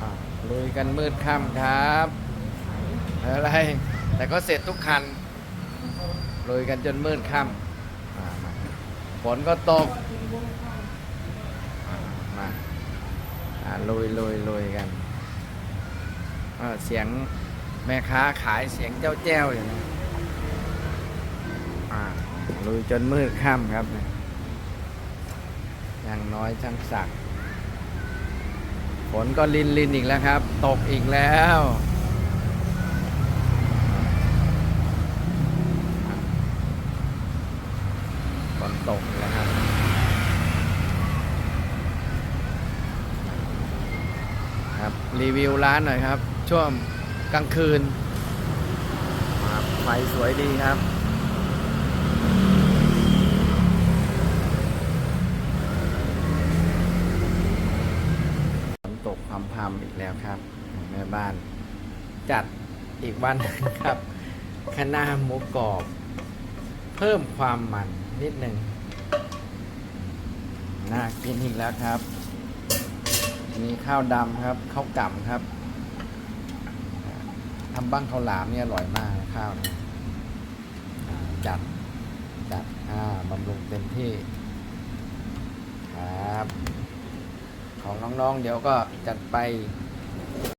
ครับลุยกันมืดค่ำครับ อะไร แต่ก็เสร็จทุกคันลุยกันจนมืดค่ำฝนก็ตกมาลุยลุยลุยกันเสียงแม่ค้าขายเสียงเจ้าแจ้วอยู่นะลุยจนมืดค่ำครับ อย่างน้อยช่างศักด ฝนก็ลินลินอีกแล้วครับ ตกอีกแล้ว ฝนตกแล้วครับ ครับ รีวิวร้านหน่อยครับ ช่วงกลางคืน ไฟสวยดีครับ ฝนตกพรำอีกแล้วครับ แม่บ้าน จัดอีกวันครับคณะหมูกรอบ เพิ่มความมันนิดหนึ่งน่ากินอีกแล้วครับ มีข้าวดำครับข้าวกล่ำครับทำบ้างข้าวหลามเนี่ยอร่อยมากข้าวนยอ่าจัดจัดอ่าบำรุงเต็มที่ ครับ ของน้องๆ เดี๋ยวก็จัดไป